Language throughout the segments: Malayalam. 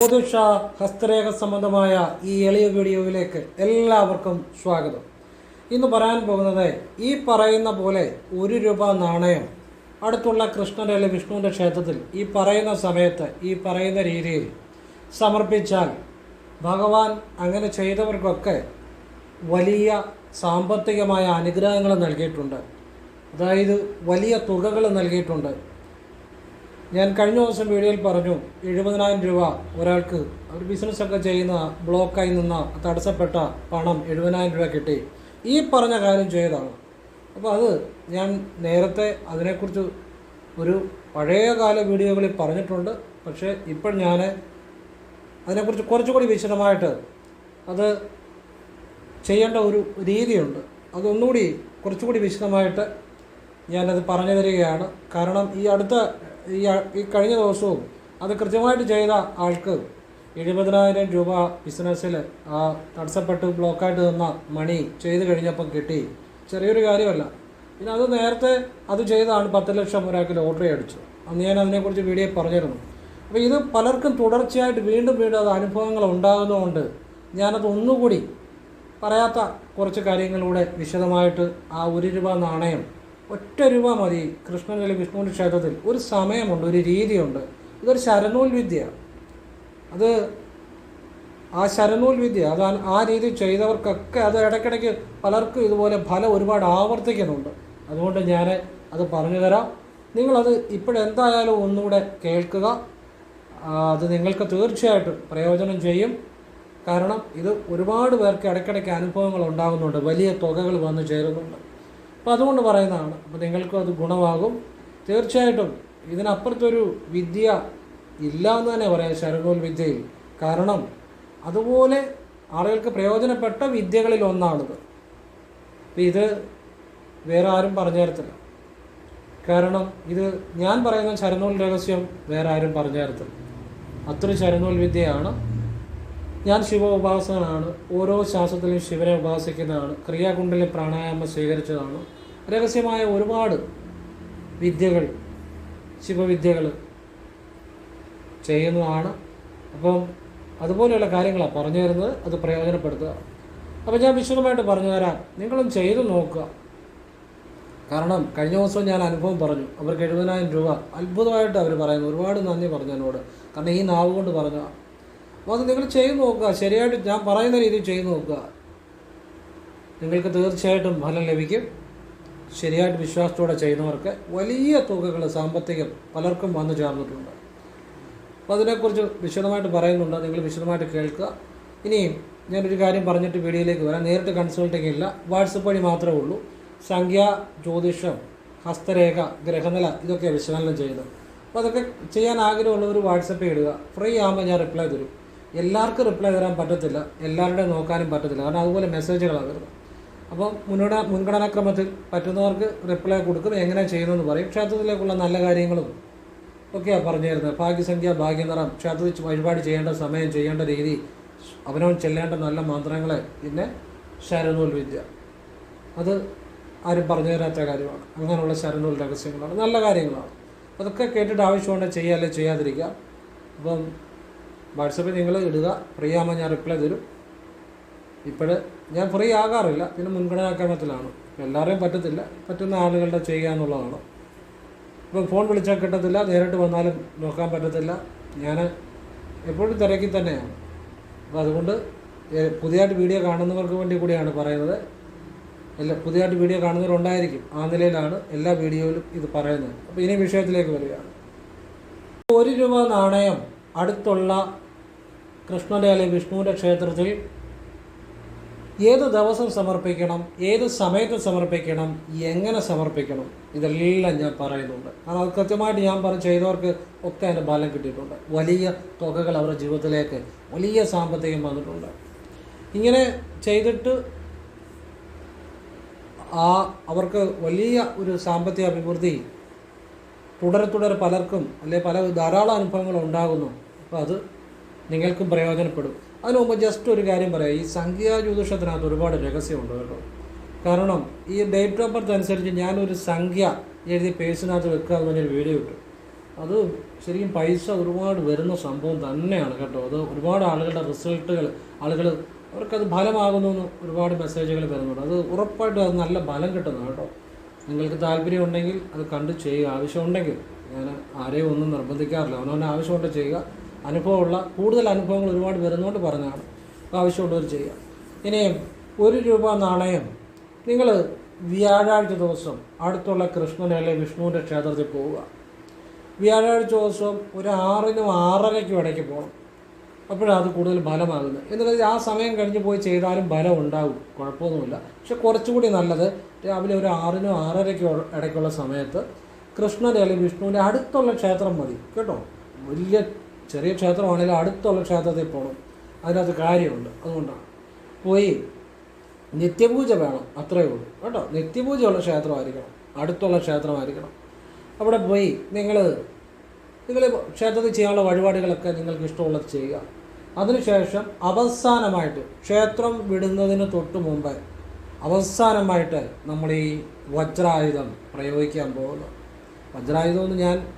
ജ്യോതിഷ ഹസ്തരേഖ സംബന്ധമായ ഈ എളിയ വീഡിയോയിലേക്ക് എല്ലാവർക്കും സ്വാഗതം. ഇന്ന് പറയാൻ പോകുന്നത് ഈ പറയുന്ന പോലെ ഒരു രൂപ നാണയം. അടുത്തുള്ള കൃഷ്ണന്റെ അല്ലെങ്കിൽ വിഷ്ണുവിന്റെ ക്ഷേത്രത്തിൽ ഈ പറയുന്ന സമയത്ത് ഈ പറയുന്ന രീതിയിൽ സമർപ്പിച്ചാൽ ഭഗവാൻ അങ്ങനെ ചെയ്തവർക്കൊക്കെ വലിയ സാമ്പത്തികമായ അനുഗ്രഹങ്ങൾ നൽകിയിട്ടുണ്ട്. അതായത് വലിയ തുകകൾ നൽകിയിട്ടുണ്ട്. ഞാൻ കഴിഞ്ഞ ദിവസം വീഡിയോയിൽ പറഞ്ഞു എഴുപതിനായിരം രൂപ ഒരാൾക്ക് ഒരു ബിസിനസ്സൊക്കെ ചെയ്യുന്ന ബ്ലോക്കായി നിന്ന തടസ്സപ്പെട്ട പണം എഴുപതിനായിരം രൂപ കിട്ടി. ഈ പറഞ്ഞ കാര്യം ചെയ്തതാണ് അപ്പോൾ അത് ഞാൻ നേരത്തെ അതിനെക്കുറിച്ച് ഒരു പഴയകാല വീഡിയോകളിൽ പറഞ്ഞിട്ടുണ്ട്. പക്ഷേ ഇപ്പോൾ ഞാൻ അതിനെക്കുറിച്ച് കുറച്ചുകൂടി വിശദമായിട്ട് അത് ചെയ്യേണ്ട ഒരു രീതിയുണ്ട്. അതൊന്നുകൂടി കുറച്ചുകൂടി വിശദമായിട്ട് ഞാനത് പറഞ്ഞു തരികയാണ്. കാരണം ഈ അടുത്ത ഈ ഈ കഴിഞ്ഞ ദിവസവും അത് കൃത്യമായിട്ട് ചെയ്ത ആൾക്ക് എഴുപതിനായിരം രൂപ ബിസിനസ്സിൽ ആ തടസ്സപ്പെട്ട് ബ്ലോക്കായിട്ട് തന്ന മണി ചെയ്ത് കഴിഞ്ഞപ്പം കിട്ടി. ചെറിയൊരു കാര്യമല്ല. പിന്നെ അത് നേരത്തെ അത് ചെയ്താണ് പത്ത് ലക്ഷം ഒരാൾക്ക് ലോട്ടറി അടിച്ചു. അന്ന് ഞാൻ അതിനെക്കുറിച്ച് വീഡിയോ പറഞ്ഞിരുന്നു. അപ്പോൾ ഇത് പലർക്കും തുടർച്ചയായിട്ട് വീണ്ടും വീണ്ടും അത് അനുഭവങ്ങൾ ഉണ്ടാകുന്നതുകൊണ്ട് ഞാനത് ഒന്നുകൂടി പറയാത്ത കുറച്ച് കാര്യങ്ങളിലൂടെ വിശദമായിട്ട് ആ ഒരു രൂപ നാണയം ഒറ്റ രൂപ മതി. കൃഷ്ണൻ അല്ലെങ്കിൽ വിഷ്ണുവിന്റെ ക്ഷേത്രത്തിൽ. ഒരു സമയമുണ്ട് ഒരു രീതിയുണ്ട്. ഇതൊരു ശരനൂൽ വിദ്യ. അത് ആ ശരനൂൽ വിദ്യ അത് ആ രീതി ചെയ്തവർക്കൊക്കെ അത് ഇടയ്ക്കിടയ്ക്ക് പലർക്കും ഇതുപോലെ ഫലം ഒരുപാട് ആവർത്തിക്കുന്നുണ്ട്. അതുകൊണ്ട് ഞാൻ അത് പറഞ്ഞു തരാം. നിങ്ങളത് ഇപ്പോഴെന്തായാലും ഒന്നുകൂടെ കേൾക്കുക. അത് നിങ്ങൾക്ക് തീർച്ചയായിട്ടും പ്രയോജനം ചെയ്യും. കാരണം ഇത് ഒരുപാട് പേർക്ക് ഇടയ്ക്കിടയ്ക്ക് അനുഭവങ്ങൾ ഉണ്ടാകുന്നുണ്ട്. വലിയ തുകകൾ വന്നു ചേരുന്നുണ്ട്. അപ്പോൾ അതുകൊണ്ട് പറയുന്നതാണ്. അപ്പോൾ നിങ്ങൾക്കും അത് ഗുണമാകും. തീർച്ചയായിട്ടും ഇതിനപ്പുറത്തൊരു വിദ്യ ഇല്ല എന്ന് തന്നെ പറയാം ശരകോൽ വിദ്യയിൽ. കാരണം അതുപോലെ ആളുകൾക്ക് പ്രയോജനപ്പെട്ട വിദ്യകളിൽ ഒന്നാണിത്. ഇത് വേറെ ആരും പറഞ്ഞു തരത്തില്ല. കാരണം ഇത് ഞാൻ പറയുന്ന ശരനൂൽ രഹസ്യം വേറെ ആരും പറഞ്ഞു തരത്തില്ല. അത്ര ശരനൂൽ വിദ്യയാണ്. ഞാൻ ശിവ ഉപാസകനാണ് ഓരോ ശാസ്ത്രത്തിലും ശിവനെ ഉപാസിക്കുന്നതാണ്. ക്രിയാകുണ്ടലിൽ പ്രാണായാമം സ്വീകരിച്ചതാണ്. രഹസ്യമായ ഒരുപാട് വിദ്യകൾ ശിവവിദ്യകൾ ചെയ്യുന്നതാണ്. അപ്പം അതുപോലെയുള്ള കാര്യങ്ങളാണ് പറഞ്ഞു തരുന്നത്. അത് പ്രയോജനപ്പെടുത്തുക. അപ്പോൾ ഞാൻ വിശദമായിട്ട് പറഞ്ഞു തരാം. നിങ്ങളും ചെയ്തു നോക്കുക. കാരണം കഴിഞ്ഞ ദിവസം ഞാൻ അനുഭവം പറഞ്ഞു. അവർക്ക് എഴുപതിനായിരം രൂപ. അത്ഭുതമായിട്ട് അവർ പറയുന്നു. ഒരുപാട് നന്ദി പറഞ്ഞു എന്നോട്. കാരണം ഈ നാവ് കൊണ്ട് പറഞ്ഞു അപ്പോൾ അത് നിങ്ങൾ ചെയ്തു നോക്കുക. ശരിയായിട്ട് ഞാൻ പറയുന്ന രീതിയിൽ ചെയ്തു നോക്കുക. നിങ്ങൾക്ക് തീർച്ചയായിട്ടും ഫലം ലഭിക്കും. ശരിയായിട്ട് വിശ്വാസത്തോടെ ചെയ്യുന്നവർക്ക് വലിയ തുകകൾ സാമ്പത്തികം പലർക്കും വന്നു ചേർന്നിട്ടുണ്ട്. അപ്പോൾ അതിനെക്കുറിച്ച് വിശദമായിട്ട് പറയുന്നുണ്ട്. നിങ്ങൾ വിശദമായിട്ട് കേൾക്കുക. ഇനിയും ഞാനൊരു കാര്യം പറഞ്ഞിട്ട് വീഡിയോയിലേക്ക് വരാം. നേരിട്ട് കൺസൾട്ടിങ് ഇല്ല. വാട്സപ്പ് വഴി മാത്രമേ ഉള്ളൂ. സംഖ്യ ജ്യോതിഷം ഹസ്തരേഖ ഗ്രഹനില ഇതൊക്കെ വിശകലനം ചെയ്യുന്നത് അപ്പോൾ അതൊക്കെ ചെയ്യാൻ ആഗ്രഹമുള്ളവർ വാട്സപ്പ് ഇടുക. ഫ്രീ ആകുമ്പോൾ ഞാൻ റിപ്ലൈ തരും. എല്ലാവർക്കും റിപ്ലൈ തരാൻ പറ്റത്തില്ല. എല്ലാവരുടെയും നോക്കാനും പറ്റത്തില്ല. കാരണം അതുപോലെ മെസ്സേജുകളാണ് വരുന്നത്. അപ്പം മുന്നോട മുൻഗണനാക്രമത്തിൽ പറ്റുന്നവർക്ക് റിപ്ലൈ കൊടുക്കും എങ്ങനെ ചെയ്യുന്നതെന്ന് പറയും. ക്ഷേത്രത്തിലേക്കുള്ള നല്ല കാര്യങ്ങളും ഒക്കെയാണ് പറഞ്ഞു തരുന്നത് ഭാഗ്യസംഖ്യ ഭാഗ്യനിറം ക്ഷേത്രത്തിൽ വഴിപാട് ചെയ്യേണ്ട സമയം ചെയ്യേണ്ട രീതി അവനവൻ ചെല്ലേണ്ട നല്ല മന്ത്രങ്ങളെ പിന്നെ ശരനൂൽ വിദ്യ അത് ആരും പറഞ്ഞു തരാത്ത കാര്യമാണ്. അങ്ങനെയുള്ള ശരനൂൽ രഹസ്യങ്ങളാണ്. നല്ല കാര്യങ്ങളാണ്. അതൊക്കെ കേട്ടിട്ട് ആവശ്യമുണ്ടെങ്കിൽ ചെയ്യുക അല്ലെങ്കിൽ ചെയ്യാതിരിക്കുക അപ്പം വാട്സപ്പിൽ നിങ്ങൾ ഇടുക. ആകുമ്പോൾ ഞാൻ റിപ്ലൈ തരും. ഇപ്പോൾ ഞാൻ ഫ്രീ ആകാറില്ല. പിന്നെ മുൻഗണനാക്രമത്തിലാണ് എല്ലാവരെയും പറ്റത്തില്ല. പറ്റുന്ന ആളുകളുടെ ചെയ്യുക എന്നുള്ളതാണ് ഇപ്പം ഫോൺ വിളിച്ചാൽ കിട്ടത്തില്ല. നേരിട്ട് വന്നാലും നോക്കാൻ പറ്റത്തില്ല. ഞാൻ എപ്പോഴും തിരക്കി തന്നെയാണ്. അപ്പോൾ അതുകൊണ്ട് പുതിയതായിട്ട് വീഡിയോ കാണുന്നവർക്ക് വേണ്ടി കൂടിയാണ് പറയുന്നത്. എല്ലാ പുതിയതായിട്ട് വീഡിയോ കാണുന്നവരുണ്ടായിരിക്കും. ആ നിലയിലാണ് എല്ലാ വീഡിയോയിലും ഇത് പറയുന്നത്. അപ്പോൾ ഇനി വിഷയത്തിലേക്ക് വരികയാണ്. ഒരു രൂപ നാണയം അടുത്തുള്ള കൃഷ്ണന്റെ അല്ലെങ്കിൽ വിഷ്ണുവിന്റെ ക്ഷേത്രത്തിൽ ഏത് ദിവസം സമർപ്പിക്കണം ഏത് സമയത്ത് സമർപ്പിക്കണം എങ്ങനെ സമർപ്പിക്കണം ഇതെല്ലാം ഞാൻ പറയുന്നുണ്ട്. കാരണം അത് കൃത്യമായിട്ട് ഞാൻ പറഞ്ഞു ചെയ്തവർക്ക് ഒക്കെ അതിന്റെ ഫലം കിട്ടിയിട്ടുണ്ട്. വലിയ തുകകൾ അവരുടെ ജീവിതത്തിലേക്ക് വലിയ സാമ്പത്തികം വന്നിട്ടുണ്ട്. ഇങ്ങനെ ചെയ്തിട്ട് ആ അവർക്ക് വലിയ ഒരു സാമ്പത്തിക അഭിവൃദ്ധി തുടരെ തുടരെ പലർക്കും അല്ലെ പല ധാരാളം അനുഭവങ്ങൾ ഉണ്ടാകുന്നു. അപ്പോൾ അത് നിങ്ങൾക്കും പ്രയോജനപ്പെടും. അതിനു മുമ്പ് ജസ്റ്റ് ഒരു കാര്യം പറയാം. ഈ സംഖ്യാ ജ്യോതിഷത്തിനകത്ത് ഒരുപാട് രഹസ്യമുണ്ട് കേട്ടോ. കാരണം ഈ ഡേറ്റ് ഓഫ് ബർത്ത് അനുസരിച്ച് ഞാനൊരു സംഖ്യ എഴുതി പേഴ്സിനകത്ത് വെക്കുക എന്ന് പറഞ്ഞൊരു വീഡിയോ ഇട്ടു. അത് ശരിക്കും പൈസ ഒരുപാട് വരുന്ന സംഭവം തന്നെയാണ് കേട്ടോ. അത് ഒരുപാട് ആളുകളുടെ റിസൾട്ടുകൾ ആളുകൾ അവർക്കത് ഫലമാകുന്നു എന്ന് ഒരുപാട് മെസ്സേജുകൾ വരുന്നുണ്ട്. അത് ഉറപ്പായിട്ടും അത് നല്ല ഫലം കിട്ടുന്നു കേട്ടോ. നിങ്ങൾക്ക് താല്പര്യം ഉണ്ടെങ്കിൽ അത് കണ്ട് ചെയ്യുക. ആവശ്യമുണ്ടെങ്കിൽ ഞാൻ ആരെയും ഒന്നും നിർബന്ധിക്കാറില്ല. അവനവന്റെ ആവശ്യമുണ്ട് ചെയ്യുക. അനുഭവമുള്ള കൂടുതൽ അനുഭവങ്ങൾ ഒരുപാട് വരുന്നതുകൊണ്ട് പറഞ്ഞതാണ് അപ്പോൾ ആവശ്യമുള്ളവർ ചെയ്യുക. ഇനി ഒരു രൂപ നാണയം. നിങ്ങൾ വ്യാഴാഴ്ച ദിവസം അടുത്തുള്ള കൃഷ്ണൻ അല്ലെങ്കിൽ വിഷ്ണുവിന്റെ ക്ഷേത്രത്തിൽ പോവുക. വ്യാഴാഴ്ച ദിവസം ഒരു ആറിനും ആറരയ്ക്കും ഇടയ്ക്ക് പോകണം അപ്പോഴാണ് അത് കൂടുതൽ ഫലമാകുന്നത്. എന്നുള്ളത് ആ സമയം കഴിഞ്ഞ് പോയി ചെയ്താലും ഫലം ഉണ്ടാകും കുഴപ്പമൊന്നുമില്ല. പക്ഷെ കുറച്ചുകൂടി നല്ലത് രാവിലെ ഒരു ആറിനും ആറരയ്ക്കും ഇടയ്ക്കുള്ള സമയത്ത് കൃഷ്ണന്റെ അല്ലെങ്കിൽ വിഷ്ണുവിന്റെ അടുത്തുള്ള ക്ഷേത്രം മതി. കേട്ടോ? വലിയ ചെറിയ ക്ഷേത്രമാണെങ്കിലും അടുത്തുള്ള ക്ഷേത്രത്തിൽ പോകണം അതിനകത്ത് കാര്യമുണ്ട്. അതുകൊണ്ടാണ്. പോയി നിത്യപൂജ വേണം. അത്രയേ ഉള്ളൂ. കേട്ടോ? നിത്യപൂജയുള്ള ക്ഷേത്രമായിരിക്കണം. അടുത്തുള്ള ക്ഷേത്രമായിരിക്കണം. അവിടെ പോയി നിങ്ങൾ നിങ്ങൾ ക്ഷേത്രത്തിൽ ചെയ്യാനുള്ള വഴിപാടുകളൊക്കെ നിങ്ങൾക്ക് ഇഷ്ടമുള്ളത് ചെയ്യുക. അതിനുശേഷം അവസാനമായിട്ട് ക്ഷേത്രം വിടുന്നതിന് തൊട്ട് മുമ്പ് അവസാനമായിട്ട് നമ്മൾ ഈ വജ്രായുധം പ്രയോഗിക്കാൻ പോകുന്നു. വജ്രായുധം എന്ന് ഞാൻ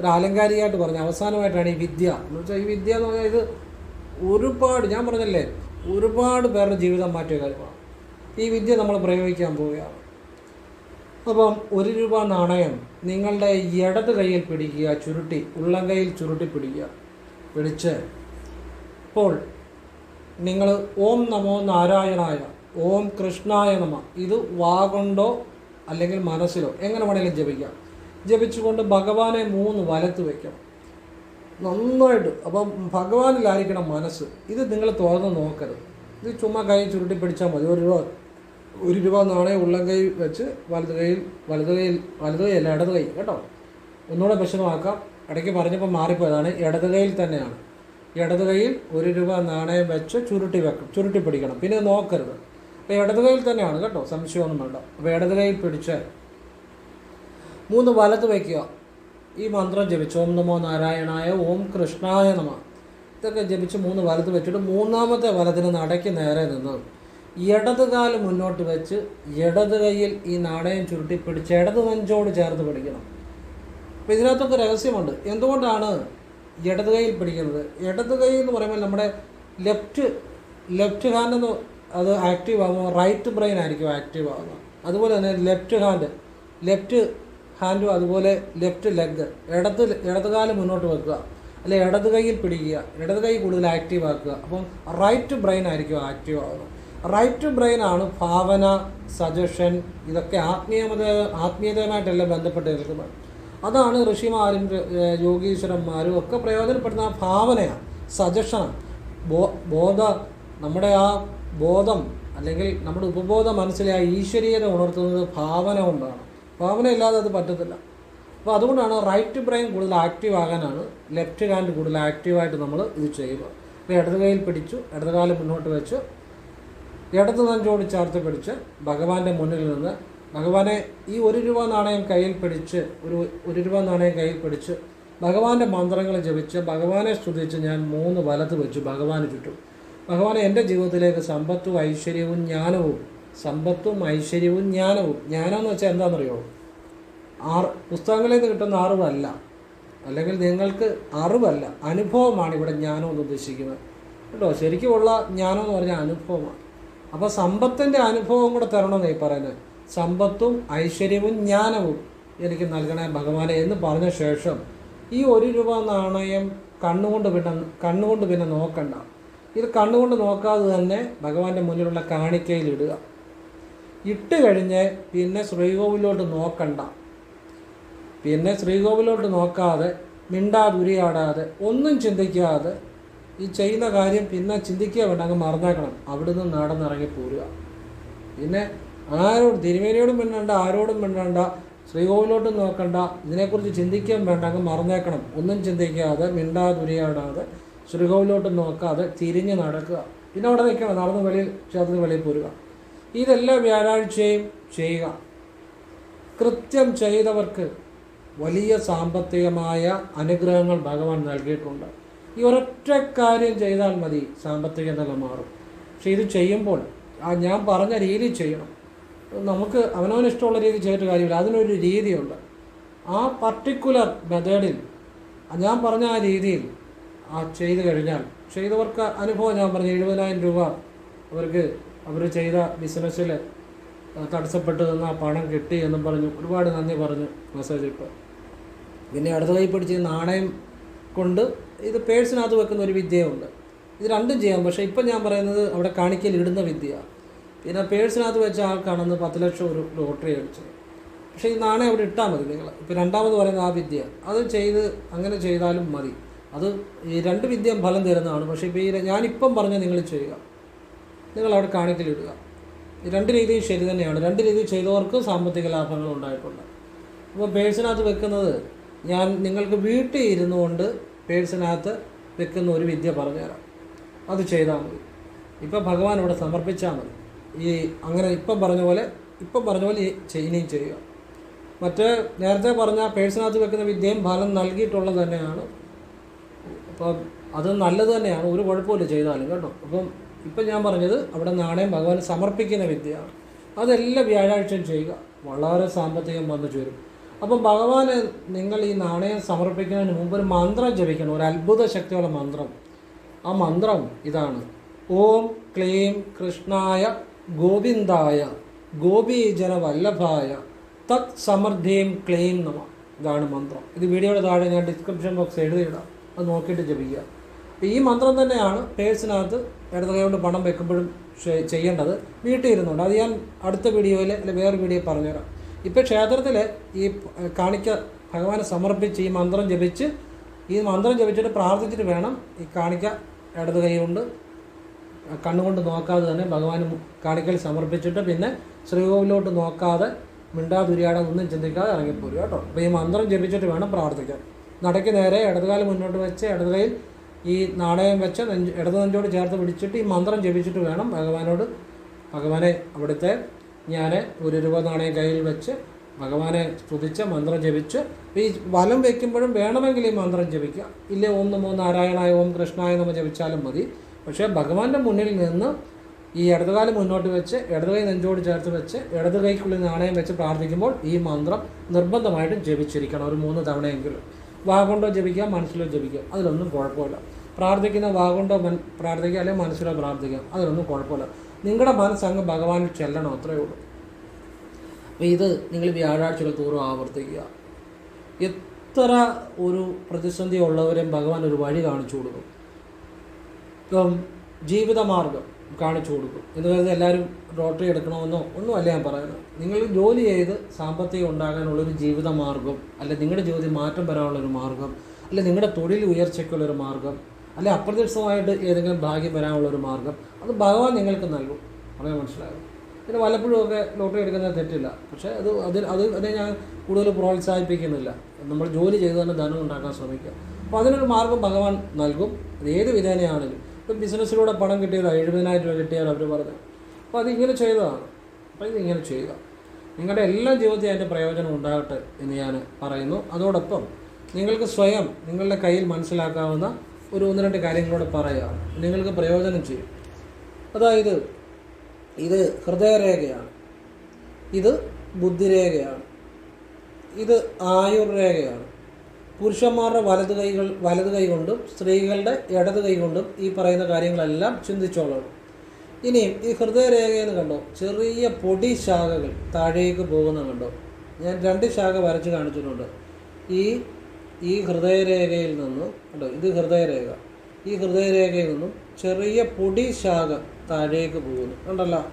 ഒരു ആലങ്കാരികമായിട്ട് പറഞ്ഞു. അവസാനമായിട്ടാണ് ഈ വിദ്യ. എന്ന് വെച്ചാൽ ഈ വിദ്യ എന്ന് പറഞ്ഞാൽ ഇത് ഒരുപാട് ഞാൻ പറഞ്ഞല്ലേ ഒരുപാട് പേരുടെ ജീവിതം മാറ്റിയ കാര്യമാണ്. ഈ വിദ്യ നമ്മൾ പ്രയോഗിക്കാൻ പോവുകയാണ്. അപ്പം ഒരു രൂപ നാണയം നിങ്ങളുടെ ഇടത് കൈയിൽ പിടിക്കുക ചുരുട്ടി ഉള്ളം കൈയിൽ ചുരുട്ടി പിടിക്കുക പിടിച്ച് ഇപ്പോൾ നിങ്ങൾ ഓം നമോ നാരായണായ ഓം കൃഷ്ണായ നമ ഇത് വാ കൊണ്ടോ അല്ലെങ്കിൽ മനസ്സിലോ എങ്ങനെ വേണമെങ്കിലും ജപിക്കാം. ജപിച്ചുകൊണ്ട് ഭഗവാനെ മൂന്ന് വലത്ത് വയ്ക്കണം നന്നായിട്ട്. അപ്പം ഭഗവാനിലായിരിക്കണം മനസ്സ്. ഇത് നിങ്ങൾ തുറന്ന് നോക്കരുത്. ഇത് ചുമ്മാ കൈ ചുരുട്ടി പിടിച്ചാൽ മതി. ഒരു രൂപ ഒരു രൂപ നാണയം ഉള്ളം കൈ വെച്ച് വലത് കൈയിൽ വലത് കൈയിൽ വലത് കൈയല്ല ഇടത് കൈ കേട്ടോ? ഒന്നുകൂടെ വിശദമാക്കാം. ഇടയ്ക്ക് പറഞ്ഞപ്പോൾ മാറിപ്പോയതാണ്. ഇടത് കൈയിൽ തന്നെയാണ്. ഇടത് കൈയിൽ ഒരു രൂപ നാണയം വെച്ച് ചുരുട്ടി വെക്കണം ചുരുട്ടി പിടിക്കണം. പിന്നെ നോക്കരുത്. അപ്പോൾ ഇടത് കൈയിൽ തന്നെയാണ് കേട്ടോ? സംശയമൊന്നും വേണ്ട. അപ്പോൾ ഇടത് കൈയിൽ പിടിച്ച് മൂന്ന് വലത്ത് വയ്ക്കുക. ഈ മന്ത്രം ജപിച്ച്. ഓം നമോ നാരായണായ ഓം കൃഷ്ണായ നമ. ഇതൊക്കെ ജപിച്ച് മൂന്ന് വലത്ത് വെച്ചിട്ട് മൂന്നാമത്തെ വലത്തിന് നടയ്ക്ക് നേരെ നിന്ന് ഇടത് കാൽ മുന്നോട്ട് വെച്ച് ഇടത് കൈയിൽ ഈ നാണയം ചുരുട്ടി പിടിച്ച് ഇടത് നെഞ്ചോട് ചേർത്ത് പിടിക്കണം. അപ്പോൾ ഇതിനകത്തൊക്കെ രഹസ്യമുണ്ട്. എന്തുകൊണ്ടാണ് ഇടത് കൈയിൽ പിടിക്കുന്നത്? ഇടത് കൈ എന്ന് പറയുമ്പോൾ നമ്മുടെ ലെഫ്റ്റ് ലെഫ്റ്റ് ഹാൻഡ് എന്ന് അത് ആക്റ്റീവ് ആകുമ്പോൾ റൈറ്റ് ബ്രെയിൻ ആയിരിക്കും ആക്റ്റീവ് ആകുന്നത് അതുപോലെ തന്നെ ലെഫ്റ്റ് ഹാൻഡ് ലെഫ്റ്റ് ഹാൻഡും അതുപോലെ ലെഫ്റ്റ് ലെഗ് ഇടത്ത് ഇടത് കാൽ മുന്നോട്ട് വെക്കുക. അല്ലെ ഇടത് കൈയിൽ പിടിക്കുക. ഇടത് കൈ കൂടുതൽ ആക്റ്റീവ് ആക്കുക. അപ്പം റൈറ്റ് ബ്രെയിൻ ആയിരിക്കും ആക്റ്റീവ് ആകുന്നത് റൈറ്റ് ബ്രെയിൻ ആണ് ഭാവന സജഷൻ ഇതൊക്കെ ആത്മീയമത ആത്മീയതയുമായിട്ടെല്ലാം ബന്ധപ്പെട്ട് നിൽക്കുന്നത് അതാണ് ഋഷിമാരും യോഗീശ്വരന്മാരും ഒക്കെ പ്രയോജനപ്പെടുന്ന ആ ഭാവനയാണ് സജഷനാണ് ബോ ബോധ നമ്മുടെ ആ ബോധം അല്ലെങ്കിൽ നമ്മുടെ ഉപബോധ മനസ്സിലെ ആ ഈശ്വരീയത ഉണർത്തുന്നത് ഭാവന കൊണ്ടാണ്. ഭാവന ഇല്ലാതെ അത് പറ്റത്തില്ല. അപ്പോൾ അതുകൊണ്ടാണ് റൈറ്റ് ബ്രെയിൻ കൂടുതൽ ആക്റ്റീവ് ആകാനാണ് ലെഫ്റ്റ് ഹാൻഡ് കൂടുതൽ ആക്റ്റീവായിട്ട് നമ്മൾ ഇത് ചെയ്യുക. അപ്പോൾ ഇടത് കൈയിൽ പിടിച്ചു ഇടത് കാലം മുന്നോട്ട് വെച്ച് ഇടത് നെഞ്ചോട് ചേർത്ത് പിടിച്ച് ഭഗവാന്റെ മുന്നിൽ നിന്ന് ഭഗവാനെ ഈ ഒരു രൂപ നാണയം കയ്യിൽ പിടിച്ച് ഒരു ഒരു രൂപ നാണയം കയ്യിൽ പിടിച്ച് ഭഗവാന്റെ മന്ത്രങ്ങൾ ജപിച്ച് ഭഗവാനെ സ്തുതിച്ച് ഞാൻ മൂന്ന് വലത്ത് വെച്ചു ഭഗവാന് ചുറ്റും. ഭഗവാനെ എന്റെ ജീവിതത്തിലേക്ക് സമ്പത്തും ഐശ്വര്യവും ജ്ഞാനവും സമ്പത്തും ഐശ്വര്യവും ജ്ഞാനവും. ജ്ഞാനം എന്ന് വെച്ചാൽ എന്താണെന്നറിയോ ആറ് പുസ്തകങ്ങളിൽ നിന്ന് കിട്ടുന്ന അറിവല്ല. അല്ലെങ്കിൽ നിങ്ങൾക്ക് അറിവല്ല. അനുഭവമാണ് ഇവിടെ ജ്ഞാനം എന്ന് ഉദ്ദേശിക്കുന്നത്. കേട്ടോ? ശരിക്കും ഉള്ള ജ്ഞാനം എന്ന് പറഞ്ഞാൽ അനുഭവമാണ്. അപ്പോൾ സമ്പത്തിന്റെ അനുഭവം കൂടെ തരണമെന്ന് പറയുന്നത്? സമ്പത്തും ഐശ്വര്യവും ജ്ഞാനവും എനിക്ക് നൽകണേ ഭഗവാനെ എന്ന് പറഞ്ഞ ശേഷം ഈ ഒരു രൂപ നാണയം കണ്ണുകൊണ്ട് പിന്നെ കണ്ണുകൊണ്ട് പിന്നെ നോക്കണ്ട. ഇത് കണ്ണുകൊണ്ട് നോക്കാതെ തന്നെ ഭഗവാന്റെ മുന്നിലുള്ള കാണിക്കയിൽ ഇടുക. ഇട്ട് കഴിഞ്ഞ് പിന്നെ ശ്രീകോവിലോട്ട് നോക്കണ്ട. പിന്നെ ശ്രീകോവിലോട്ട് നോക്കാതെ മിണ്ടാതുരിയാടാതെ ഒന്നും ചിന്തിക്കാതെ ഈ ചെയ്യുന്ന കാര്യം പിന്നെ ചിന്തിക്കുക വേണ്ട അങ്ങ് മറന്നേക്കണം. അവിടുന്ന് നടന്നിറങ്ങി പോരുക. പിന്നെ ആരോടും തിരുമേനിയോടും മിണ്ടണ്ട ആരോടും മിണ്ടണ്ട ശ്രീകോവിലോട്ടും നോക്കണ്ട ഇതിനെക്കുറിച്ച് ചിന്തിക്കാൻ വേണ്ട അങ്ങ് മറന്നേക്കണം. ഒന്നും ചിന്തിക്കാതെ മിണ്ടാതുരിയാടാതെ ശ്രീകോവിലോട്ട് നോക്കാതെ തിരിഞ്ഞ് നടക്കുക. പിന്നെ അവിടെ നിൽക്കണം നടന്ന് വെളിയിൽ ക്ഷേത്രത്തിന് വെളിയിൽ പോരുക. ഇതെല്ലാം വ്യാഴാഴ്ചയും ചെയ്യുക. കൃത്യം ചെയ്തവർക്ക് വലിയ സാമ്പത്തികമായ അനുഗ്രഹങ്ങൾ ഭഗവാൻ നൽകിയിട്ടുണ്ട്. ഈ ഒരൊറ്റ കാര്യം ചെയ്താൽ മതി സാമ്പത്തിക നില മാറും. പക്ഷെ ഇത് ചെയ്യുമ്പോൾ ആ ഞാൻ പറഞ്ഞ രീതി ചെയ്യണം. നമുക്ക് അവനവന് ഇഷ്ടമുള്ള രീതി ചെയ്തിട്ട് കാര്യമില്ല. അതിനൊരു രീതിയുണ്ട്. ആ പർട്ടിക്കുലർ മെത്തേഡിൽ ഞാൻ പറഞ്ഞ ആ രീതിയിൽ ആ ചെയ്തു കഴിഞ്ഞാൽ ചെയ്തവർക്ക് അനുഭവം ഞാൻ പറഞ്ഞു എഴുപതിനായിരം രൂപ അവർക്ക് അവർ ചെയ്ത ബിസിനസ്സിൽ തടസ്സപ്പെട്ടു നിന്ന് ആ പണം കിട്ടി എന്നും പറഞ്ഞു. ഒരുപാട് നന്ദി പറഞ്ഞു മെസ്സേജ് ഇപ്പോൾ പിന്നെ അടുത്തതായി കൈ പിടിച്ച് നാണയം കൊണ്ട് ഇത് പേഴ്സിനകത്ത് വെക്കുന്ന ഒരു വിദ്യയുണ്ട്. ഇത് രണ്ടും ചെയ്യാം. പക്ഷേ ഇപ്പം ഞാൻ പറയുന്നത് അവിടെ കാണിക്കൽ ഇടുന്ന വിദ്യ. പിന്നെ പേഴ്സിനകത്ത് വെച്ച ആൾക്കാണെന്ന് പത്ത് ലക്ഷം ഒരു ലോട്ടറി അടിച്ചത് പക്ഷേ ഈ നാണയം അവിടെ ഇട്ടാൽ മതി നിങ്ങൾ. ഇപ്പോൾ രണ്ടാമത് പറയുന്ന ആ വിദ്യ. അത് ചെയ്ത് അങ്ങനെ ചെയ്താലും മതി. അത് ഈ രണ്ട് വിദ്യയും ഫലം തരുന്നതാണ്. പക്ഷേ ഇപ്പോൾ ഈ ഞാനിപ്പം പറഞ്ഞ നിങ്ങൾ ചെയ്യുക. നിങ്ങൾ അവിടെ കാണിക്കലിടുക രണ്ട് രീതിയും ശരി തന്നെയാണ്. രണ്ട് രീതി ചെയ്തവർക്ക് സാമ്പത്തിക ലാഭങ്ങൾ ഉണ്ടായിട്ടുണ്ട്. അപ്പോൾ പേഴ്സിനകത്ത് വെക്കുന്നത് ഞാൻ നിങ്ങൾക്ക് വീട്ടിൽ ഇരുന്നു കൊണ്ട് പേഴ്സിനകത്ത് വെക്കുന്ന ഒരു വിദ്യ പറഞ്ഞുതരാം. അത് ചെയ്താൽ മതി. ഇപ്പം ഭഗവാൻ ഇവിടെ സമർപ്പിച്ചാൽ മതി. ഈ അങ്ങനെ ഇപ്പം പറഞ്ഞ പോലെ ഇപ്പം പറഞ്ഞ പോലെ ഈ ചെയ്- ഇനിയും ചെയ്യുക. മറ്റേ നേരത്തെ പറഞ്ഞ പേഴ്സിനകത്ത് വെക്കുന്ന വിദ്യയും ഫലം നൽകിയിട്ടുള്ളത് തന്നെയാണ്. അപ്പം അത് നല്ലത് തന്നെയാണ്. ഒരു കുഴപ്പമില്ല ചെയ്താലും കേട്ടോ. അപ്പം ഇപ്പം ഞാൻ പറഞ്ഞത് അവിടെ നാണയം ഭഗവാൻ സമർപ്പിക്കുന്ന വിദ്യയാണ്. അതെല്ലാം വ്യാഴാഴ്ചയും ചെയ്യുക. വളരെ സാമ്പത്തികം വന്നു ചേരും. അപ്പം ഭഗവാന് നിങ്ങൾ ഈ നാണയം സമർപ്പിക്കുന്നതിന് മുമ്പ് ഒരു മന്ത്രം ജപിക്കണം. ഒരു അത്ഭുത ശക്തിയുള്ള മന്ത്രം. ആ മന്ത്രം ഇതാണ്. ഓം ക്ലീം കൃഷ്ണായ ഗോവിന്ദായ ഗോപീജന വല്ലഭായ തത് സമൃദ്ധിയും ക്ലീം നമ. ഇതാണ് മന്ത്രം. ഇത് വീഡിയോയുടെ താഴെ ഞാൻ ഡിസ്ക്രിപ്ഷൻ ബോക്സ് എഴുതിയിടാം. അത് നോക്കിയിട്ട് ജപിക്കുക. ഈ മന്ത്രം തന്നെയാണ് പേഴ്സിനകത്ത് ഇടത് കൈ കൊണ്ട് പണം വെക്കുമ്പോഴും ചെയ്- ചെയ്യേണ്ടത്. വീട്ടിൽ ഇരുന്നുണ്ട് അത് ഞാൻ അടുത്ത വീഡിയോയിൽ അല്ലെങ്കിൽ വേറെ വീഡിയോ പറഞ്ഞുതരാം. ഇപ്പോൾ ക്ഷേത്രത്തിൽ ഈ കാണിക്ക ഭഗവാനെ സമർപ്പിച്ച് ഈ മന്ത്രം ജപിച്ച് ഈ മന്ത്രം ജപിച്ചിട്ട് പ്രാർത്ഥിച്ചിട്ട് വേണം ഈ കാണിക്ക ഇടത് കൈ കൊണ്ട് കണ്ണുകൊണ്ട് നോക്കാതെ തന്നെ ഭഗവാൻ കാണിക്കൽ സമർപ്പിച്ചിട്ട് പിന്നെ ശ്രീകോവിലോട്ട് നോക്കാതെ മിണ്ടാതുരിയാടെ ഒന്നും ചിന്തിക്കാതെ ഇറങ്ങിപ്പോരും കേട്ടോ. അപ്പോൾ ഈ മന്ത്രം ജപിച്ചിട്ട് വേണം പ്രാർത്ഥിക്കാൻ. നടയ്ക്ക് നേരെ ഇടതുകാലം മുന്നോട്ട് വെച്ച് ഇടത് കൈയിൽ ഈ നാണയം വെച്ച് നെഞ്ച് ഇടത് നെഞ്ചോട് ചേർത്ത് പിടിച്ചിട്ട് ഈ മന്ത്രം ജപിച്ചിട്ട് വേണം ഭഗവാനോട്. ഭഗവാനെ അവിടുത്തെ ഞാൻ ഒരു രൂപ നാണയം കയ്യിൽ വെച്ച് ഭഗവാനെ സ്തുതിച്ച് മന്ത്രം ജപിച്ച് ഈ വലം വയ്ക്കുമ്പോഴും വേണമെങ്കിൽ ഈ മന്ത്രം ജപിക്കുക ഇല്ലേ ഓം നമോ നാരായണായ ഓം കൃഷ്ണായ നമ ജപിച്ചാലും മതി. പക്ഷേ ഭഗവാന്റെ മുന്നിൽ നിന്ന് ഈ ഇടതുകാലം മുന്നോട്ട് വെച്ച് ഇടതു കൈ നെഞ്ചോട് ചേർത്ത് വെച്ച് ഇടതു കൈക്കുള്ളിൽ നാണയം വെച്ച് പ്രാർത്ഥിക്കുമ്പോൾ ഈ മന്ത്രം നിർബന്ധമായിട്ടും ജപിച്ചിരിക്കണം ഒരു മൂന്ന് തവണയെങ്കിലും. വാ കൊണ്ടോ ജപിക്കാം മനസ്സിലോ ജപിക്കാം അതിലൊന്നും കുഴപ്പമില്ല. പ്രാർത്ഥിക്കുന്ന വാ കൊണ്ടോ മൻ പ്രാർത്ഥിക്കുക അല്ലെങ്കിൽ മനസ്സിലോ പ്രാർത്ഥിക്കാം അതിലൊന്നും കുഴപ്പമില്ല. നിങ്ങളുടെ മനസ്സങ്ങ് ഭഗവാനിൽ ചെല്ലണം അത്രയേ ഉള്ളൂ. അപ്പോൾ ഇത് നിങ്ങൾ വ്യാഴാഴ്ചകൾ തോറും ആവർത്തിക്കുക. എത്ര ഒരു പ്രതിസന്ധി ഉള്ളവരെയും ഭഗവാൻ ഒരു വഴി കാണിച്ചു കൊടുക്കും. ഇപ്പം ജീവിതമാർഗം. കാണിച്ചു കൊടുക്കും. എന്ന് കരുതി എല്ലാവരും ലോട്ടറി എടുക്കണമെന്നോ ഒന്നുമല്ല ഞാൻ പറയുന്നത്. നിങ്ങൾ ജോലി ചെയ്ത് സാമ്പത്തികം ഉണ്ടാകാനുള്ളൊരു ജീവിത മാർഗം അല്ലെ നിങ്ങളുടെ ജീവിതത്തിൽ മാറ്റം വരാനുള്ളൊരു മാർഗം അല്ലെ നിങ്ങളുടെ തൊഴിൽ ഉയർച്ചയ്ക്കുള്ളൊരു മാർഗം അല്ലെ അപ്രതീക്ഷിതമായിട്ട് ഏതെങ്കിലും ഭാഗ്യം വരാനുള്ളൊരു മാർഗം അത് ഭഗവാൻ നിങ്ങൾക്ക് നൽകും. പറയാൻ മനസ്സിലാകും പിന്നെ വല്ലപ്പോഴും ഒക്കെ ലോട്ടറി എടുക്കുന്നത് തെറ്റില്ല. പക്ഷേ അത് അതിൽ അത് അതിനെ ഞാൻ കൂടുതൽ പ്രോത്സാഹിപ്പിക്കുന്നില്ല. നമ്മൾ ജോലി ചെയ്ത് തന്നെ ധനം ഉണ്ടാക്കാൻ ശ്രമിക്കുക. അപ്പോൾ അതിനൊരു മാർഗം ഭഗവാൻ നൽകും. അത് ഏത് വിധേനയാണെങ്കിലും. ഇപ്പം ബിസിനസ്സിലൂടെ പണം കിട്ടിയതാണ് എഴുപതിനായിരം രൂപ കിട്ടിയാൽ അവർ പറഞ്ഞു. അപ്പോൾ അതിങ്ങനെ ചെയ്തതാണ്. അപ്പോൾ ഇതിങ്ങനെ ചെയ്യുക. നിങ്ങളുടെ എല്ലാ ജീവിതത്തിൽ അതിന്റെ പ്രയോജനം ഉണ്ടാകട്ടെ എന്ന് ഞാൻ പറയുന്നു. അതോടൊപ്പം നിങ്ങൾക്ക് സ്വയം നിങ്ങളുടെ കയ്യിൽ മനസ്സിലാക്കാവുന്ന ഒരു ഒന്ന് രണ്ട് കാര്യങ്ങളോട് പറയുക. നിങ്ങൾക്ക് പ്രയോജനം ചെയ്യും. അതായത് ഇത് ഹൃദയരേഖയാണ്. ഇത് ബുദ്ധിരേഖയാണ്. ഇത് ആയുർരേഖയാണ്. പുരുഷന്മാരുടെ വലത് കൈകൾ വലത് കൈ കൊണ്ടും സ്ത്രീകളുടെ ഇടത് കൈ കൊണ്ടും ഈ പറയുന്ന കാര്യങ്ങളെല്ലാം ചിന്തിച്ചോളണം. ഇനിയും ഈ ഹൃദയരേഖയെന്ന് കണ്ടോ? ചെറിയ പൊടി ശാഖകൾ താഴേക്ക് പോകുന്ന കണ്ടോ? ഞാൻ രണ്ട് ശാഖ വരച്ച് കാണിച്ചിട്ടുണ്ട്. ഈ ഈ ഹൃദയരേഖയിൽ നിന്നും കണ്ടോ? ഇത് ഹൃദയരേഖ. ഈ ഹൃദയരേഖയിൽ നിന്നും ചെറിയ പൊടി ശാഖ താഴേക്ക് പോകുന്നു. കണ്ടല്ലോ?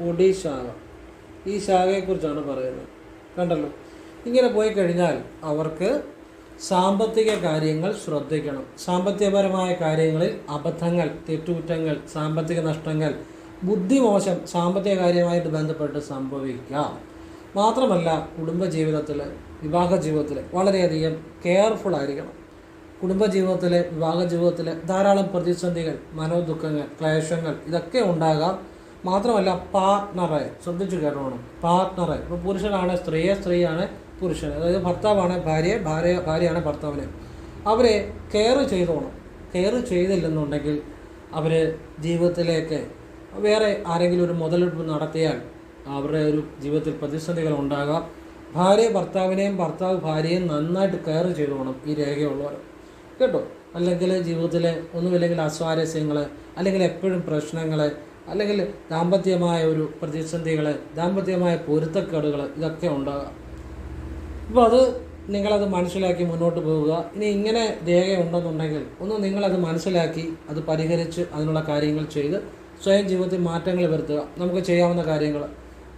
പൊടി ശാഖ. ഈ ശാഖയെക്കുറിച്ചാണ് പറയുന്നത്. കണ്ടല്ലോ? ഇങ്ങനെ പോയി കഴിഞ്ഞാൽ അവർക്ക് സാമ്പത്തിക കാര്യങ്ങൾ ശ്രദ്ധിക്കണം. സാമ്പത്തികപരമായ കാര്യങ്ങളിൽ അബദ്ധങ്ങൾ തെറ്റുകുറ്റങ്ങൾ സാമ്പത്തിക നഷ്ടങ്ങൾ ബുദ്ധിമോശം സാമ്പത്തിക കാര്യമായിട്ട് ബന്ധപ്പെട്ട് സംഭവിക്കാം. മാത്രമല്ല കുടുംബജീവിതത്തിൽ വിവാഹ ജീവിതത്തിൽ വളരെയധികം കെയർഫുൾ ആയിരിക്കണം. കുടുംബജീവിതത്തിലെ വിവാഹ ജീവിതത്തിൽ ധാരാളം പ്രതിസന്ധികൾ മനോദുഃഖങ്ങൾ ക്ലേശങ്ങൾ ഇതൊക്കെ ഉണ്ടാകാം. മാത്രമല്ല പാർട്ട്ണറെ ശ്രദ്ധിച്ചു കേട്ടോണം പാർട്ട്ണറെ ഇപ്പോൾ പുരുഷനാണ് സ്ത്രീയെ സ്ത്രീയാണ് പുരുഷൻ അതായത് ഭർത്താവാണ് ഭാര്യയെ ഭാര്യ ഭാര്യയാണ് ഭർത്താവിനെ. അവരെ കെയർ ചെയ്തോണം. കെയർ ചെയ്തില്ലെന്നുണ്ടെങ്കിൽ അവർ ജീവിതത്തിലേക്ക് വേറെ ആരെങ്കിലും ഒരു മുതലെടുപ്പ് നടത്തിയാൽ അവരുടെ ഒരു ജീവിതത്തിൽ പ്രതിസന്ധികൾ ഉണ്ടാകാം. ഭാര്യ ഭർത്താവിനെയും ഭർത്താവ് ഭാര്യയെയും നന്നായിട്ട് കെയർ ചെയ്തോണം ഈ രേഖയുള്ളവർ. കേട്ടോ? അല്ലെങ്കിൽ ജീവിതത്തിൽ ഒന്നുമില്ലെങ്കിൽ അസ്വാരസ്യങ്ങൾ അല്ലെങ്കിൽ എപ്പോഴും പ്രശ്നങ്ങൾ അല്ലെങ്കിൽ ദാമ്പത്യമായ ഒരു പ്രതിസന്ധികൾ ദാമ്പത്യമായ പൊരുത്തക്കേടുകൾ ഇതൊക്കെ ഉണ്ടാകാം. അപ്പോൾ അത് നിങ്ങളത് മനസ്സിലാക്കി മുന്നോട്ട് പോവുക. ഇനി ഇങ്ങനെ രേഖയുണ്ടെന്നുണ്ടെങ്കിൽ ഒന്ന് നിങ്ങളത് മനസ്സിലാക്കി അത് പരിഹരിച്ച് അതിനുള്ള കാര്യങ്ങൾ ചെയ്ത് സ്വയം ജീവിതത്തിൽ മാറ്റങ്ങൾ വരുത്തുക. നമുക്ക് ചെയ്യാവുന്ന കാര്യങ്ങൾ.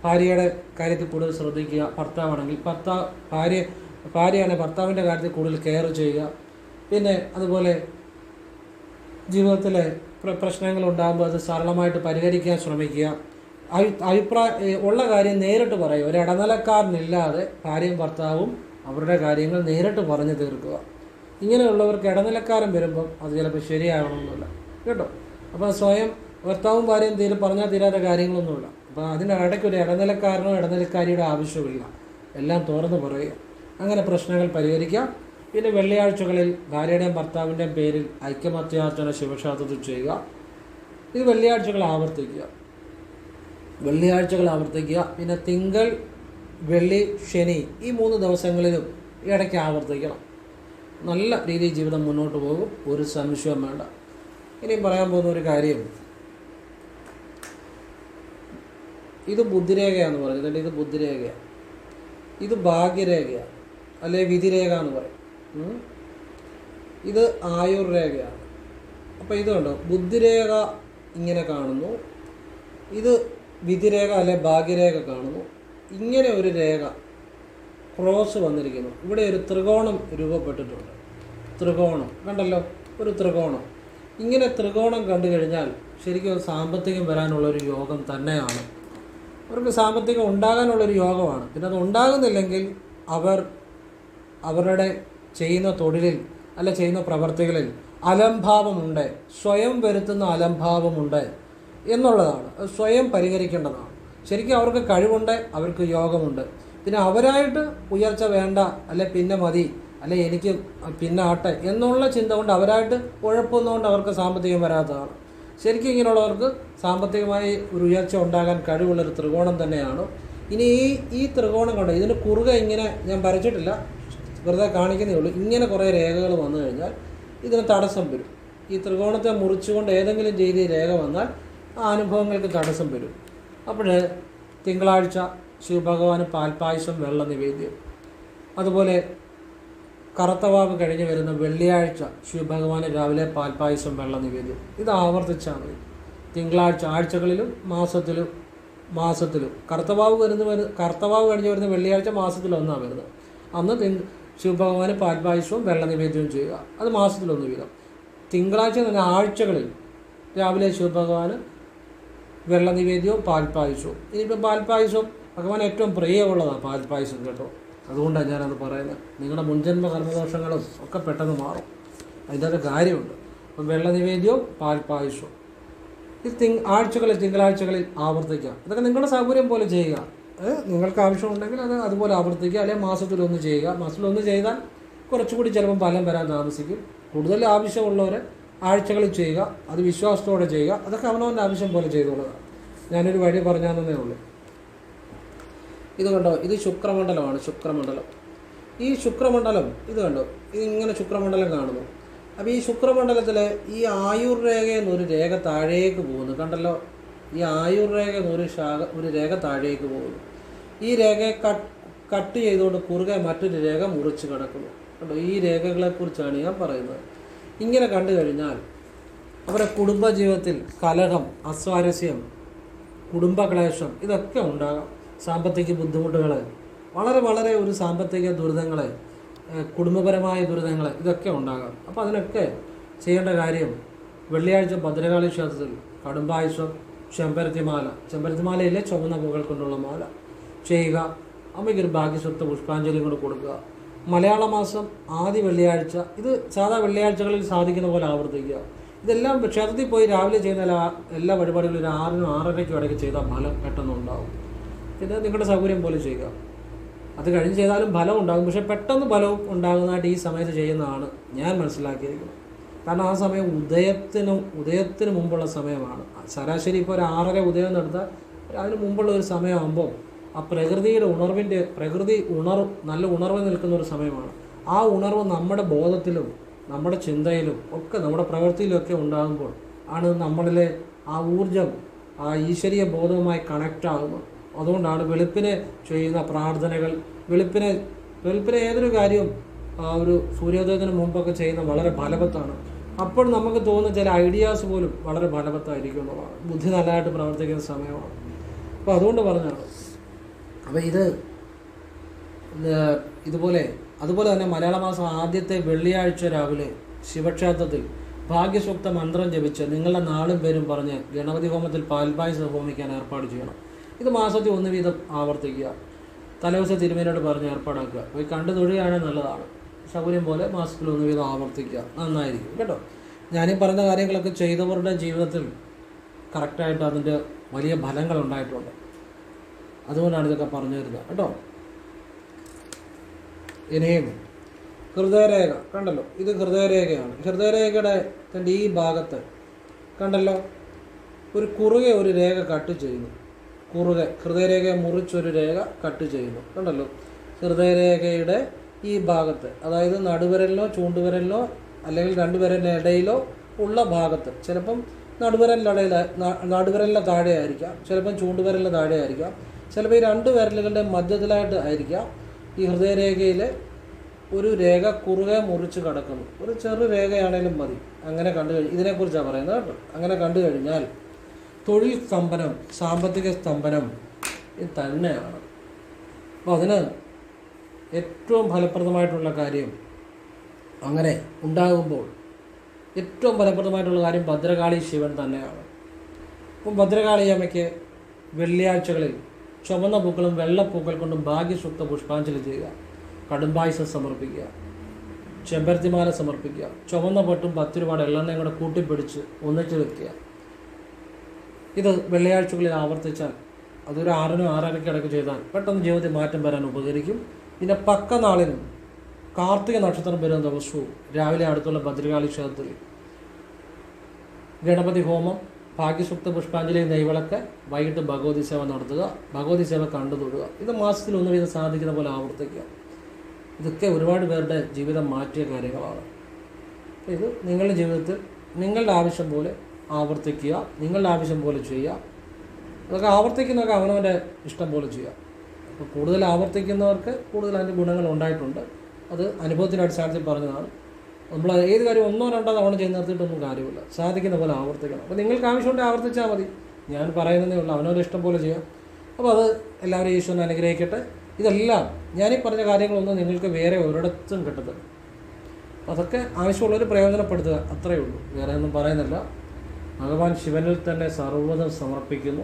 ഭാര്യയുടെ കാര്യത്തിൽ കൂടുതൽ ശ്രദ്ധിക്കുക. ഭർത്താവാണെങ്കിൽ ഭർത്താവ് ഭാര്യ ഭാര്യയാണെങ്കിൽ ഭർത്താവിന്റെ കാര്യത്തിൽ കൂടുതൽ കെയർ ചെയ്യുക. പിന്നെ അതുപോലെ ജീവിതത്തിലെ പ്ര- പ്രശ്നങ്ങൾ ഉണ്ടാകുമ്പോൾ അത് സരളമായിട്ട് പരിഹരിക്കാൻ ശ്രമിക്കുക. അഭിപ്രായ ഉള്ള കാര്യം നേരിട്ട് പറയുക ഒരു ഇടനിലക്കാരനില്ലാതെ ഭാര്യയും ഭർത്താവും അവരുടെ കാര്യങ്ങൾ നേരിട്ട് പറഞ്ഞു തീർക്കുക. ഇങ്ങനെയുള്ളവർക്ക് ഇടനിലക്കാരൻ വരുമ്പം അത് ചിലപ്പോൾ ശരിയാകണമെന്നില്ല കേട്ടോ? അപ്പോൾ സ്വയം ഭർത്താവും ഭാര്യയും തീരെ പറഞ്ഞാൽ തീരാത്ത കാര്യങ്ങളൊന്നുമില്ല. അപ്പോൾ അതിന്റെ ഇടയ്ക്ക് ഒരു ഇടനിലക്കാരനോ ഇടനിലക്കാരിയുടെ ആവശ്യമില്ല എല്ലാം തുറന്നു പറയുക. അങ്ങനെ പ്രശ്നങ്ങൾ പരിഹരിക്കാം. പിന്നെ വെള്ളിയാഴ്ചകളിൽ ഭാര്യയുടെയും ഭർത്താവിന്റെയും പേരിൽ ഐക്യമത്യാർച്ചന ശിവക്ഷേത്രത്തിൽ ചെയ്യുക. ഇത് വെള്ളിയാഴ്ചകൾ ആവർത്തിക്കുക. വെള്ളിയാഴ്ചകൾ ആവർത്തിക്കുക. പിന്നെ തിങ്കൾ വെള്ളി ശനി ഈ മൂന്ന് ദിവസങ്ങളിലും ഇടയ്ക്ക് ആവർത്തിക്കണം. നല്ല രീതിയിൽ ജീവിതം മുന്നോട്ട് പോകും. ഒരു സംശയം വേണ്ട. ഇനി പറയാൻ പോകുന്ന ഒരു കാര്യം. ഇത് ബുദ്ധിരേഖയാന്ന് പറയുന്നത് ഇത് ബുദ്ധിരേഖയാണ് ഇത് ഭാഗ്യരേഖയാണ് അല്ലെ വിധിരേഖ എന്ന് പറയും. ഇത് ആയുർ രേഖയാണ് അപ്പോൾ ഇത് കണ്ടോ? ബുദ്ധിരേഖ ഇങ്ങനെ കാണുന്നു. ഇത് വിധിരേഖ അല്ലെ ഭാഗ്യരേഖ കാണുന്നു. ഇങ്ങനെ ഒരു രേഖ ക്രോസ് വന്നിരിക്കുന്നു. ഇവിടെ ഒരു ത്രികോണം രൂപപ്പെട്ടിട്ടുണ്ട്. ത്രികോണം. കണ്ടല്ലോ? ഒരു ത്രികോണം. ഇങ്ങനെ ത്രികോണം കണ്ടു കഴിഞ്ഞാൽ ശരിക്കും സാമ്പത്തികം വരാനുള്ളൊരു യോഗം തന്നെയാണ്. അവർക്ക് സാമ്പത്തികം ഉണ്ടാകാനുള്ളൊരു യോഗമാണ്. പിന്നെ അത് ഉണ്ടാകുന്നില്ലെങ്കിൽ അവർ അവരുടെ ചെയ്യുന്ന തൊഴിലിൽ അല്ല ചെയ്യുന്ന പ്രവർത്തികളിൽ അലംഭാവമുണ്ട്. സ്വയം വരുത്തുന്ന അലംഭാവമുണ്ട്. എന്നുള്ളതാണ്. സ്വയം പരിഹരിക്കേണ്ടതാണ്. ശരിക്കും അവർക്ക് കഴിവുണ്ട് അവർക്ക് യോഗമുണ്ട്. പിന്നെ അവരായിട്ട് ഉയർച്ച വേണ്ട അല്ലെ പിന്നെ മതി അല്ലെ എനിക്ക് പിന്നെ ആട്ടെ എന്നുള്ള ചിന്ത കൊണ്ട് അവരായിട്ട് ഉഴപ്പുന്നതുകൊണ്ട് അവർക്ക് സാമ്പത്തികം വരാത്തതാണ്. ശരിക്കും ഇങ്ങനെയുള്ളവർക്ക് സാമ്പത്തികമായി ഒരു ഉയർച്ച ഉണ്ടാകാൻ കഴിവുള്ളൊരു ത്രികോണം തന്നെയാണ്. ഇനി ഈ ഈ ത്രികോണം കൊണ്ട് ഇതിന് കുറുകെ ഇങ്ങനെ ഞാൻ വരച്ചിട്ടില്ല വെറുതെ കാണിക്കുന്നേ ഉള്ളൂ. ഇങ്ങനെ കുറേ രേഖകൾ വന്നു കഴിഞ്ഞാൽ ഇതിന് തടസ്സം വരും. ഈ ത്രികോണത്തെ മുറിച്ചുകൊണ്ട് ഏതെങ്കിലും രീതിയിൽ രേഖ വന്നാൽ ആ അനുഭവങ്ങൾക്ക് തടസ്സം വരും. അപ്പോൾ തിങ്കളാഴ്ച ശിവഭഗവാന് പാൽപ്പായസം വെള്ള നിവേദ്യം അതുപോലെ കറുത്തവാവ് കഴിഞ്ഞ് വരുന്ന വെള്ളിയാഴ്ച ശിവഭഗവാന് രാവിലെ പാൽപ്പായസം വെള്ള നിവേദ്യം ഇത് ആവർത്തിച്ചാണ്. തിങ്കളാഴ്ച ആഴ്ചകളിലും മാസത്തിലും മാസത്തിലും. കറുത്തവാവ് വരുന്ന വരുന്ന കറുത്തവാവ് കഴിഞ്ഞ് വരുന്ന വെള്ളിയാഴ്ച മാസത്തിലൊന്നാണ് വരുന്നത്. അന്ന് തിങ് ശിവഭഗവാന് പാൽപ്പായസവും വെള്ള നിവേദ്യവും ചെയ്യുക. അത് മാസത്തിലൊന്ന് വീതം. തിങ്കളാഴ്ച തന്നെ ആഴ്ചകളിൽ രാവിലെ ശിവഭഗവാന് വെള്ള നിവേദ്യവും പാൽപ്പായസവും. ഇനിയിപ്പോൾ പാൽപ്പായസവും ഭഗവാൻ ഏറ്റവും പ്രിയമുള്ളതാണ് പാൽപ്പായസം കേട്ടോ. അതുകൊണ്ടാണ് ഞാനത് പറയുന്നത്. നിങ്ങളുടെ മുൻജന്മ കർമ്മദോഷങ്ങളും ഒക്കെ പെട്ടെന്ന് മാറും. അതിന്റെയൊക്കെ കാര്യമുണ്ട്. അപ്പം വെള്ള നിവേദ്യവും പാൽപ്പായസവും. ഇത് തിങ് ആഴ്ചകളിൽ തിങ്കളാഴ്ചകളിൽ ആവർത്തിക്കുക. ഇതൊക്കെ നിങ്ങളുടെ സൗകര്യം പോലെ ചെയ്യുക. നിങ്ങൾക്ക് ആവശ്യമുണ്ടെങ്കിൽ അത് അതുപോലെ ആവർത്തിക്കുക. അല്ലെങ്കിൽ മാസത്തിലൊന്ന് ചെയ്യുക. മാസത്തിലൊന്ന് ചെയ്താൽ കുറച്ചുകൂടി ചിലപ്പം ഫലം വരാൻ താമസിക്കും. കൂടുതൽ ആവശ്യമുള്ളവരെ ആഴ്ചകളിൽ ചെയ്യുക അത് വിശ്വാസത്തോടെ ചെയ്യുക. അതൊക്കെ അവനവന്റെ ആവശ്യം പോലെ ചെയ്തോളുക. ഞാനൊരു വഴി പറഞ്ഞാന്നേ ഉള്ളൂ. ഇത് കണ്ടോ? ഇത് ശുക്രമണ്ഡലമാണ് ശുക്രമണ്ഡലം. ഈ ശുക്രമണ്ഡലം ഇത് കണ്ടോ? ഇത് ഇങ്ങനെ ശുക്രമണ്ഡലം കാണുന്നു. അപ്പോൾ ഈ ശുക്രമണ്ഡലത്തിൽ ഈ ആയുർ രേഖ എന്നൊരു രേഖ താഴേക്ക് പോകുന്നു. കണ്ടല്ലോ? ഈ ആയുർ രേഖ എന്നൊരു ശാഖ ഒരു രേഖ താഴേക്ക് പോകുന്നു. ഈ രേഖയെ കട്ട് കട്ട് ചെയ്തുകൊണ്ട് കുറുകെ മറ്റൊരു രേഖ മുറിച്ച് കിടക്കുന്നു. കണ്ടോ? ഈ രേഖകളെക്കുറിച്ചാണ് ഞാൻ പറയുന്നത്. ഇങ്ങനെ കണ്ടു കഴിഞ്ഞാൽ അവരുടെ കുടുംബജീവിതത്തിൽ കലഹം അസ്വാരസ്യം കുടുംബക്ലേശം ഇതൊക്കെ ഉണ്ടാകാം. സാമ്പത്തിക ബുദ്ധിമുട്ടുകൾ വളരെ വളരെ ഒരു സാമ്പത്തിക ദുരിതങ്ങൾ കുടുംബപരമായ ദുരിതങ്ങൾ ഇതൊക്കെ ഉണ്ടാകാം. അപ്പോൾ അതിനൊക്കെ ചെയ്യേണ്ട കാര്യം വെള്ളിയാഴ്ച ഭദ്രകാളി ക്ഷേത്രത്തിൽ കടുംബായുസം ചെമ്പരത്തിമാല. ചെമ്പരത്തിമാലയിലെ ചുവന്ന പൂകൾ കൊണ്ടുള്ള മാല. ചെയ്യുക. അമ്മയ്ക്കൊരു ഭാഗ്യസ്വത്ത് പുഷ്പാഞ്ജലി കൊണ്ട് കൊടുക്കുക. മലയാള മാസം ആദ്യ വെള്ളിയാഴ്ച. ഇത് സാധാ വെള്ളിയാഴ്ചകളിൽ സാധിക്കുന്ന പോലെ ആവർത്തിക്കുക. ഇതെല്ലാം ക്ഷേത്രത്തിൽ പോയി രാവിലെ ചെയ്യുന്ന എല്ലാ പരിപാടികളും ഒരു ആറിനും ആറരയ്ക്കും ഇടയ്ക്ക് ചെയ്താൽ ഫലം പെട്ടെന്ന് ഉണ്ടാവും ഇത് നിങ്ങളുടെ സൗകര്യം പോലെ ചെയ്യുക. അത് കഴിഞ്ഞ് ചെയ്താലും ഫലം ഉണ്ടാകും പക്ഷേ പെട്ടെന്ന് ഫലവും ഉണ്ടാകുന്നതായിട്ട് ഈ സമയത്ത് ചെയ്യുന്നതാണ് ഞാൻ മനസ്സിലാക്കിയിരിക്കുന്നത്. കാരണം ആ സമയം ഉദയത്തിനും ഉദയത്തിന് മുമ്പുള്ള സമയമാണ്. ശരാശരി ഇപ്പോൾ ഒരു ആറര ഉദയം നടത്താൽ അതിന് മുമ്പുള്ള ഒരു സമയമാകുമ്പോൾ ആ പ്രകൃതിയുടെ ഉണർവിന്റെ പ്രകൃതി ഉണർവ് നല്ല ഉണർവ് നിൽക്കുന്ന ഒരു സമയമാണ്. ആ ഉണർവ് നമ്മുടെ ബോധത്തിലും നമ്മുടെ ചിന്തയിലും ഒക്കെ നമ്മുടെ പ്രവൃത്തിയിലൊക്കെ ഉണ്ടാകുമ്പോൾ ആണ് നമ്മളിലെ ആ ഊർജം ആ ഈശ്വരീയ ബോധവുമായി കണക്റ്റ് ആകുന്നത്. അതുകൊണ്ടാണ് വെളുപ്പിനെ ചെയ്യുന്ന പ്രാർത്ഥനകൾ വെളുപ്പിനെ വെളുപ്പിനെ ഏതൊരു കാര്യവും ഒരു സൂര്യോദയത്തിന് മുമ്പൊക്കെ ചെയ്യുന്ന വളരെ ഫലവത്താണ് അപ്പോൾ നമുക്ക് തോന്നുന്ന ചില ഐഡിയാസ് പോലും വളരെ ഫലവത്തായിരിക്കും എന്നുള്ളതാണ്. ബുദ്ധി നല്ലതായിട്ട് പ്രവർത്തിക്കുന്ന സമയമാണ്. അപ്പോൾ അതുകൊണ്ട് പറഞ്ഞാണ് അപ്പോൾ ഇത് ഇതുപോലെ അതുപോലെ തന്നെ മലയാള മാസം ആദ്യത്തെ വെള്ളിയാഴ്ച രാവിലെ ശിവക്ഷേത്രത്തിൽ ഭാഗ്യസൂക്ത മന്ത്രം ജപിച്ച് നിങ്ങളുടെ നാളും പേരും പറഞ്ഞ് ഗണപതി ഹോമത്തിൽ പാൽപായസം ഹോമിക്കാൻ ഏർപ്പാട് ചെയ്യണം. ഇത് മാസത്തിൽ ഒന്ന് വീതം ആവർത്തിക്കുക. തലേദിവസം തിരുമേനോട് പറഞ്ഞ് ഏർപ്പാടാക്കുക. പോയി കണ്ടു തൊഴുകയാണെങ്കിൽ നല്ലതാണ്. സൗകര്യം പോലെ മാസത്തിൽ ഒന്ന് വീതം ആവർത്തിക്കുക. നന്നായിരിക്കും കേട്ടോ. ഞാനീ പറഞ്ഞ കാര്യങ്ങളൊക്കെ ചെയ്തവരുടെ ജീവിതത്തിൽ കറക്റ്റായിട്ട് അതിന്റെ വലിയ ഫലങ്ങൾ ഉണ്ടായിട്ടുണ്ട്. അതുകൊണ്ടാണ് ഇതൊക്കെ പറഞ്ഞു തരുന്നത്. കേട്ടോ? ഇനിയും ഹൃദയരേഖ കണ്ടല്ലോ? ഇത് ഹൃദയരേഖയാണ്. ഹൃദയരേഖയുടെ തന്റെ ഈ ഭാഗത്ത് കണ്ടല്ലോ? ഒരു കുറുകെ ഒരു രേഖ കട്ട് ചെയ്യുന്നു. കുറുകെ ഹൃദയരേഖയെ മുറിച്ചൊരു രേഖ കട്ട് ചെയ്യുന്നു. കണ്ടല്ലോ? ഹൃദയരേഖയുടെ ഈ ഭാഗത്ത് അതായത് നടുവിരലിനോ ചൂണ്ടുവിരലിനോ അല്ലെങ്കിൽ രണ്ടുപേരുടെ ഇടയിലോ ഉള്ള ഭാഗത്ത് ചിലപ്പം നടുവിരലിന്റെ ഇടയിൽ നടുവിരലിന്റെ താഴെ ആയിരിക്കാം ചിലപ്പം ചൂണ്ടുവിരലിന്റെ താഴെ ആയിരിക്കാം ചിലപ്പോൾ ഈ രണ്ട് വിരലുകളുടെ മധ്യത്തിലായിട്ട് ആയിരിക്കാം. ഈ ഹൃദയരേഖയിൽ ഒരു രേഖ കുറുകെ മുറിച്ച് കിടക്കുന്നു. ഒരു ചെറു രേഖയാണേലും മതി. അങ്ങനെ കണ്ടു കഴിഞ്ഞ് ഇതിനെക്കുറിച്ചാണ് പറയുന്നത് കേട്ടോ. അങ്ങനെ കണ്ടു കഴിഞ്ഞാൽ തൊഴിൽ സ്തംഭനം സാമ്പത്തിക സ്തംഭനം ഇത് തന്നെയാണ്. അപ്പോൾ അതിന് ഏറ്റവും ഫലപ്രദമായിട്ടുള്ള കാര്യം അങ്ങനെ ഉണ്ടാകുമ്പോൾ ഏറ്റവും ഫലപ്രദമായിട്ടുള്ള കാര്യം ഭദ്രകാളി ശിവൻ തന്നെയാണ്. അപ്പം ഭദ്രകാളി അമ്മയ്ക്ക് വെള്ളിയാഴ്ചകളിൽ ചുവന്ന പൂക്കളും വെള്ളപ്പൂക്കൾ കൊണ്ടും ഭാഗ്യസുക്ത പുഷ്പാഞ്ജലി ചെയ്യുക. കടുംബായുസം സമർപ്പിക്കുക. ചെമ്പരത്തിമാല സമർപ്പിക്കുക. ചുവന്ന പൊട്ടും പത്ത് രൂപയുടെ എള്ളെണ്ണയും കൂടെ കൂട്ടിപ്പിടിച്ച് ഒന്നിച്ച് വെക്കുക. ഇത് വെള്ളിയാഴ്ചകളിൽ ആവർത്തിച്ചാൽ അതൊരു ആറിനും ആറരയ്ക്ക് ഇടയ്ക്ക് ചെയ്താൽ പെട്ടെന്ന് ജീവിതത്തിൽ മാറ്റം വരാൻ ഉപകരിക്കും. പിന്നെ പക്ക നാളിനും കാർത്തിക നക്ഷത്രം വരുന്ന ദിവസവും രാവിലെ അടുത്തുള്ള ഭദ്രകാളി ക്ഷേത്രത്തിൽ ഗണപതി ഹോമം ഭാഗ്യസുക്ത പുഷ്പാഞ്ജലി നെയ്വിളക്ക് വൈകിട്ട് ഭഗവതി സേവ നടത്തുക. ഭഗവതി സേവ കണ്ടു തൊടുക. ഇത് മാസത്തിൽ ഒന്നും വീതം സാധിക്കുന്ന പോലെ ആവർത്തിക്കുക. ഇതൊക്കെ ഒരുപാട് പേരുടെ ജീവിതം മാറ്റിയ കാര്യങ്ങളാണ്. ഇത് നിങ്ങളുടെ ജീവിതത്തിൽ നിങ്ങളുടെ ആവശ്യം പോലെ ആവർത്തിക്കുക. നിങ്ങളുടെ ആവശ്യം പോലെ ചെയ്യുക. അതൊക്കെ ആവർത്തിക്കുന്നതൊക്കെ അവനവന്റെ ഇഷ്ടം പോലെ ചെയ്യുക. അപ്പോൾ കൂടുതൽ ആവർത്തിക്കുന്നവർക്ക് കൂടുതൽ അതിന്റെ ഗുണങ്ങൾ ഉണ്ടായിട്ടുണ്ട്. അത് അനുഭവത്തിന്റെ അടിസ്ഥാനത്തിൽ പറഞ്ഞതാണ്. നമ്മൾ ഏത് കാര്യം ഒന്നോ രണ്ടോ തവണ ചെയ്ത് നിർത്തിയിട്ടൊന്നും കാര്യമില്ല. സാധിക്കുന്ന പോലെ ആവർത്തിക്കണം. അപ്പോൾ നിങ്ങൾക്ക് ആവശ്യമുണ്ടെങ്കിൽ ആവർത്തിച്ചാൽ മതി. ഞാൻ പറയുന്നതേ ഉള്ളൂ. അവനവന്റെ ഇഷ്ടം പോലെ ചെയ്യാം. അപ്പോൾ അത് എല്ലാവരും ഈശ്വരനെ അനുഗ്രഹിക്കട്ടെ. ഇതെല്ലാം ഞാനീ പറഞ്ഞ കാര്യങ്ങളൊന്നും നിങ്ങൾക്ക് വേറെ ഒരിടത്തും കിട്ടത്തില്ല. അതൊക്കെ ആവശ്യമുള്ളവർ പ്രയോജനപ്പെടുത്തുക. അത്രയേ ഉള്ളൂ. വേറെ ഒന്നും പറയുന്നില്ല. ഭഗവാൻ ശിവനിൽ തന്നെ സർവതം സമർപ്പിക്കുന്നു.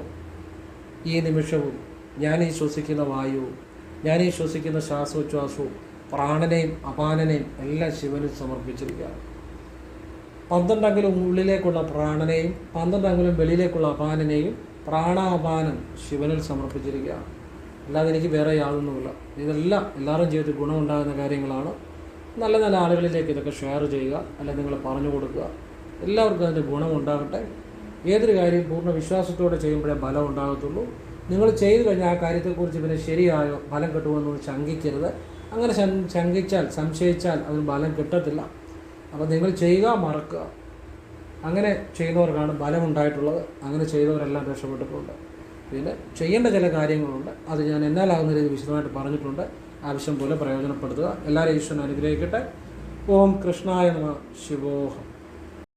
ഈ നിമിഷവും ഞാൻ ഈ ശ്വസിക്കുന്ന വായുവും ഞാൻ ഈ ശ്വസിക്കുന്ന ശ്വാസോച്ഛ്വാസവും പ്രാണനെയും അപാനനെയും എല്ലാം ശിവന് സമർപ്പിച്ചിരിക്കുകയാണ്. പന്ത്രണ്ടങ്കിലും ഉള്ളിലേക്കുള്ള പ്രാണനെയും പന്ത്രണ്ടങ്കിലും വെളിയിലേക്കുള്ള അപാനനെയും പ്രാണാപാനം ശിവനിൽ സമർപ്പിച്ചിരിക്കുകയാണ്. അല്ലാതെ എനിക്ക് വേറെ യാതൊന്നുമില്ല. ഇതെല്ലാം എല്ലാവരും ജീവിതത്തിൽ ഗുണമുണ്ടാകുന്ന കാര്യങ്ങളാണ്. നല്ല നല്ല ആളുകളിലേക്ക് ഇതൊക്കെ ഷെയർ ചെയ്യുക അല്ലെങ്കിൽ നിങ്ങൾ പറഞ്ഞു കൊടുക്കുക. എല്ലാവർക്കും അതിന്റെ ഗുണമുണ്ടാകട്ടെ. ഏതൊരു കാര്യം പൂർണ വിശ്വാസത്തോടെ ചെയ്യുമ്പോഴേ ഫലം ഉണ്ടാകത്തുള്ളൂ. നിങ്ങൾ ചെയ്തു കഴിഞ്ഞാൽ ആ കാര്യത്തെക്കുറിച്ച് പിന്നെ ശരിയായോ ഫലം കിട്ടുമെന്ന് ശങ്കിക്കരുത്. അങ്ങനെ ശങ്കിച്ചാൽ സംശയിച്ചാൽ അതിന് ബലം കിട്ടത്തില്ല. അപ്പോൾ നിങ്ങൾ ചെയ്യുക മറക്കുക. അങ്ങനെ ചെയ്യുന്നവർക്കാണ് ബലമുണ്ടായിട്ടുള്ളത്. അങ്ങനെ ചെയ്തവരെല്ലാം രക്ഷപ്പെട്ടിട്ടുണ്ട്. പിന്നെ ചെയ്യേണ്ട ചില കാര്യങ്ങളുണ്ട്. അത് ഞാൻ എന്നാലാകുന്ന രീതിയിൽ വിശദമായിട്ട് പറഞ്ഞിട്ടുണ്ട്. ആവശ്യം പോലെ പ്രയോജനപ്പെടുത്തുക. എല്ലാവരും ഈശ്വരൻ അനുഗ്രഹിക്കട്ടെ. ഓം കൃഷ്ണായ നമ. ശിവോഹം.